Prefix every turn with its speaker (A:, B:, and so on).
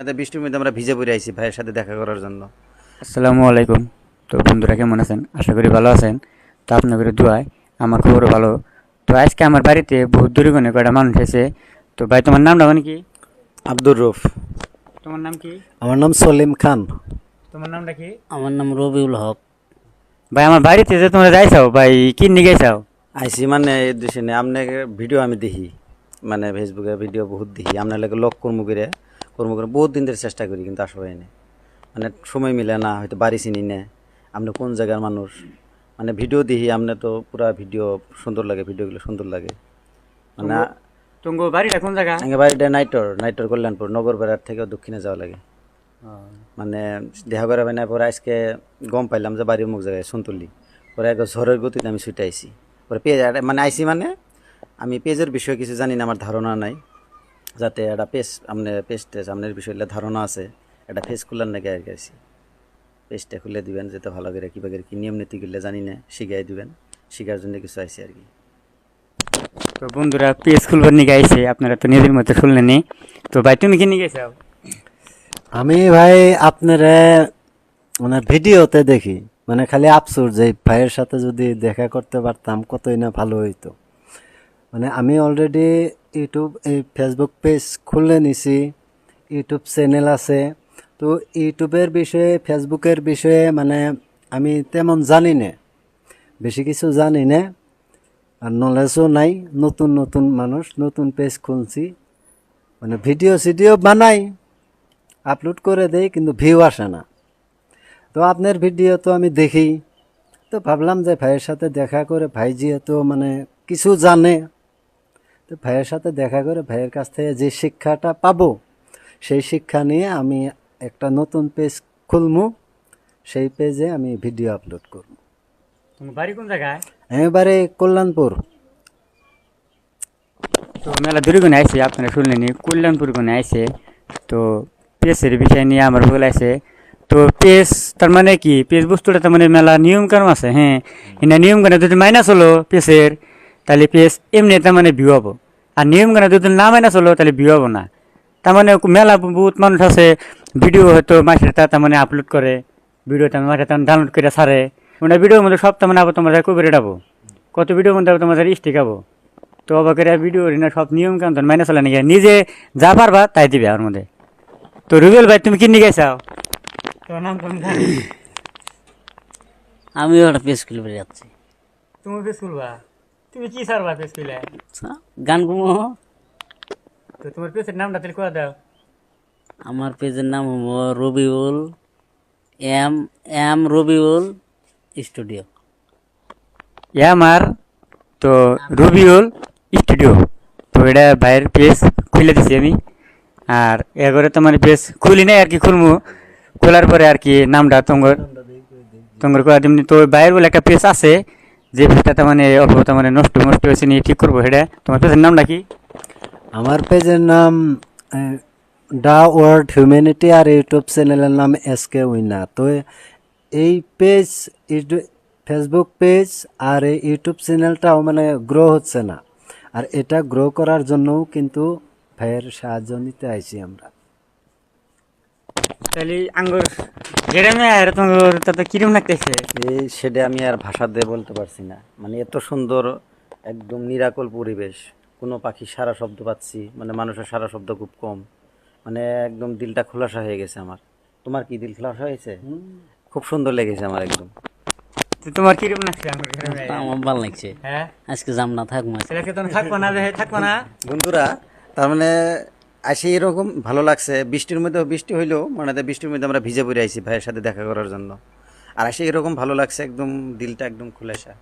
A: বৃষ্টির মধ্যে আমরা ভিজে পড়ে আইছি ভাইয়ের সাথে দেখা করার জন্য।
B: আসসালামু আলাইকুম। তো বন্ধুরা কেমন আছেন? আশা করি ভালো আছেন। তো আপনাদের দোয়ায় আমার খবর ভালো। তো আজকে আমার বাড়িতে বহুত দূরগণে কয়টা মানুষ এসে তো ভাই তোমার নামটা মানে কি?
A: আব্দুর রুফ
B: তোমার নাম কি?
A: আমার নাম সলিম খান।
B: তোমার নামটা কি?
C: আমার নাম রবিউল হক।
B: ভাই আমার বাড়িতে যে তোমরা যাইছাও ভাই কি নিয়ে গেছাও?
A: আইসি মানে এই দেশে নেই আপনার ভিডিও আমি দেখি মানে ফেসবুকে ভিডিও বহুত দেখি আপনার লাগে লক কর্ম করে। কর্ম করে বহুত দিন ধরে চেষ্টা করি কিন্তু আসা হয়নি মানে সময় মিলে না হয়তো বাড়ি চিনি না। আপনি কোন জায়গার মানুষ? মানে ভিডিও দেখি আপনি তো পুরা ভিডিও সুন্দর লাগে ভিডিওগুলো সুন্দর লাগে। মানে
B: তোমার বাড়িটা কোন জায়গা?
A: আগে বাড়িটা নাইটর নাইটর কল্যাণপুর নগর বেড়ার থেকেও দক্ষিণে যাওয়া লাগে। মানে দেখা করা না পরে আজকে গম পাইলাম যে বাড়ির মুখ জায়গায় সন্তুলি। পরে এক ঝড়ের গতিতে আমি ছুটে আইছি। পরে পেজ মানে আইসি মানে আমি পেজের বিষয়ে কিছু জানি না আমার ধারণা নাই। যাতে একটা পেজ আপনার পেস্টে সামনের আপনার বিষয়ে ধারণা আছে একটা পেজ খুলার নাকি আর কি আইসি। পেজটা খুলে দিবেন যাতে ভালো করে কীভাবে করে কি নিয়ম নীতি নীতিগুলো জানি না শিখাই দিবেন শিখার জন্য কিছু আইসি আর কি।
B: তো বন্ধুরা পেজ খুলবার নিয়ে আইছে আপনারা তো নিজের মতো শুনলেনি তো ভাই তুমি কি নিয়ে গেছাও
D: আমি ভাই আপনারা মানে ভিডিওতে দেখি মানে খালি আফসোস যে ভাইয়ের সাথে যদি দেখা করতে পারতাম কতই না ভালো হইতো। মানে আমি অলরেডি ইউটিউব, এই ফেসবুক পেজ খুলে নিছি, ইউটিউব চ্যানেল আছে। তো ইউটিউবের বিষয়ে ফেসবুকের বিষয়ে মানে আমি তেমন জানি না। বেশি কিছু জানি না। আর নলেজও নাই। নতুন নতুন মানুষ, নতুন পেজ খুলছি। মানে ভিডিও সিডিও বানাই আপলোড করে দেই, কিন্তু ভিউ আসে না। তো আপনার ভিডিও তো আমি দেখি। তো ভাবলাম যে ভাইয়ের সাথে দেখা করে ভাই যেহেতু মানে কিছু জানে। তো ভাইয়ের সাথে দেখা করে ভাইয়ের কাছ থেকে যে শিক্ষাটা পাবো সেই শিক্ষা নিয়ে আমি একটা নতুন পেজ খুলমু। সেই পেজে আমি ভিডিও আপলোড করব
B: তোমার বাড়ি কোন জায়গায়?
D: এবারে কল্যাণপুর।
B: তো মেলা দূরগণে আইছে আপনারা শুনলেনি কল্যাণপুর গণে আইছে। তো পেসের বিষয় নিয়ে আমার ভুল আছে। তো পেস তার মানে কি? পেস বস্তুটা তার মানে মেলা নিয়ম কানুন আছে হ্যাঁ। এনা নিয়ম কানুন যদি মাইনাস হলো পেসের তাহলে পেস এমনি তার মানে ভিউ হব। আর নিয়ম কানুন যদি না মাইনাস চলো তাহলে ভিউ হব না। তার মানে মেলা বহুত মানুষ আছে ভিডিও হয়তো মাসের তা তার মানে আপলোড করে ভিডিও তার মাসে তার ডাউনলোড করে ছাড়ে। মানে ভিডিওর মধ্যে সব তার মানে আবার তোমার কবে রেটাবো কত ভিডিওর মধ্যে আবার তোমার স্টিক হব তো অবাকের ভিডিও না সব নিয়ম কানুন মাইনে চলে নাকি নিজে যা পারবা তাই দিবে আমার মধ্যে। তো রুবেল ভাই তুমি কিনে গেছাও তোমার নাম তুমি
C: আমিও একটা পেজ খুলে যাচ্ছি।
B: তুমি পেস খুলবা তুমি কি সারবা পেস খুলে
C: গান গুমো।
B: তো তোমার পেসের নামটা তাহলে করে দাও।
C: আমার পেজের নাম হলো Rabiul M M Rabiul studio.
B: এ আমার তো রবিউল স্টুডিও। তো এটা ভাইয়ের পেজ খুলে দিছি আমি। আর এগরে তোমার পেজ খুলি নাই আর কি খুলমু। খোলার পরে আর কি নামটা তোমার তোমার করে দিমনি তো বাইরের বলে একটা পেজ আছে যে পেজটা মানে অল্প মানে নষ্ট নষ্ট হয়েছে নিয়ে ঠিক করব সেটা তোমার পেজের নামটা কি?
D: আমার পেজের নাম ডা ওয়ার্ল্ড হিউম্যানিটি আর ইউটিউব চ্যানেলের নাম এস কে উইনা তো এই পেজ ফেসবুক পেজ আর এই ইউটিউব চ্যানেলটাও মানে গ্রো হচ্ছে না। আর এটা গ্রো করার জন্যও কিন্তু ভাইয়ের সাহায্য নিতে আইছি আমরা।
B: তাহলে আঙ্গুর গ্রামে আর তোমার তাতে কিরম লাগতেছে?
A: এই সেটা আমি আর ভাষা দিয়ে বলতে পারছি না। মানে এত সুন্দর একদম নিরাকল পরিবেশ। কোনো পাখি সারা শব্দ পাচ্ছি মানে মানুষের সারা শব্দ খুব কম। মানে একদম দিলটা খোলাসা হয়ে গেছে আমার। তোমার কি দিল খোলাসা হয়েছে? খুব সুন্দর লেগেছে আমার একদম।
B: তোমার কিরম লাগছে
C: আমার ভালো লাগছে।
B: হ্যাঁ?
C: আজকে যাম না। থাকব
B: থাকব না? থাকব না?
A: বন্ধুরা তার মানে আসি এরকম, ভালো লাগছে। বৃষ্টির মধ্যে বৃষ্টি হইলেও মানে বৃষ্টির মধ্যে আমরা ভিজে পড়ে আইছি ভাইয়ের সাথে দেখা করার জন্য। আর সেই এরকম ভালো লাগছে, একদম দিলটা একদম খুলেসা